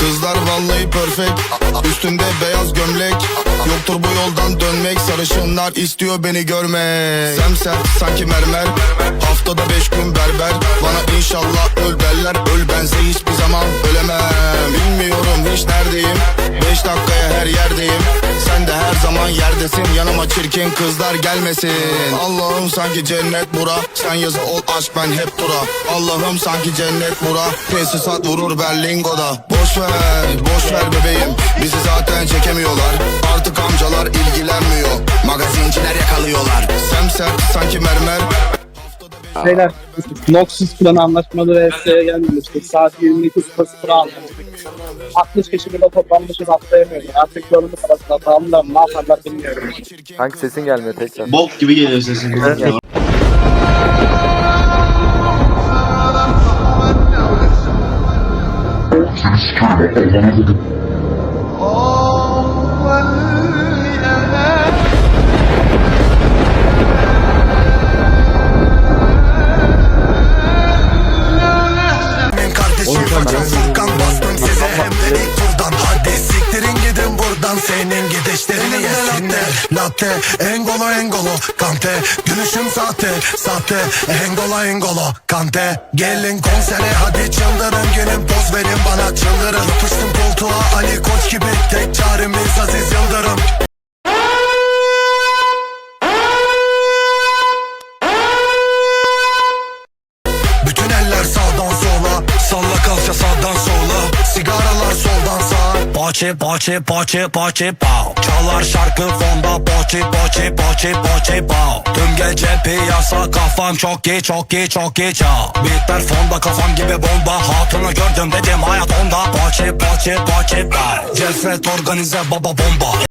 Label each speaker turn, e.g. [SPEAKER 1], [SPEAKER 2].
[SPEAKER 1] Kızlar vallahi perfect. Üstümde beyaz gömlek. Yoktur bu yoldan dönmek. Sarışınlar istiyor beni görmek. Semser sanki mermer. Haftada beş gün berber. Bana inşallah öl derler. Öl zaman yerdesin Yanıma çirkin kızlar gelmesin. Allah'ım sanki cennet bura. Sen yazı ol aşk ben hep dura. Allah'ım sanki cennet bura. Tesisat vurur Berlingo'da. Boş ver, boş ver bebeğim. Bizi zaten çekemiyorlar. Artık amcalar ilgilenmiyor. Magazinciler yakalıyorlar. Semser sanki mermer
[SPEAKER 2] Şeyler, Noxus planı anlaşmaları FS'ye gelmemiştik. Saat 22.00 almıştık. 60 kişi burada toplanmışız atlayamıyoruz. Artık yolumuz arasında tamamlar ne yaparlar bilmiyorum.
[SPEAKER 3] Kanka sesin gelmiyor tekrar.
[SPEAKER 4] Bok gibi geliyor sesin.
[SPEAKER 5] Benim façam Furkan bastım size hem de ilk turdan. Hadi siktirin gidin buradan senin gidişlerini yesinler. Latte, engolo engolo, kante. Gülüşüm sahte, sahte. Engolo engolo, kante. Gelin konsere hadi çıldırın. Gelin poz verin bana çıldırın. Yapıştım koltuğa Ali Koç gibi Tek çaremiz Aziz sağa Poçi poçi poçi poçi pow. Çalar şarkı fonda Poçi poçi poçi poçi pow. Tüm gece piyasa kafam çok iyi çok iyi çok iyi çal. Bitler fonda kafam gibi bomba. Hatunu gördüm dedim hayat onda. Poçi poçi poçi pow. Cefret organize baba bomba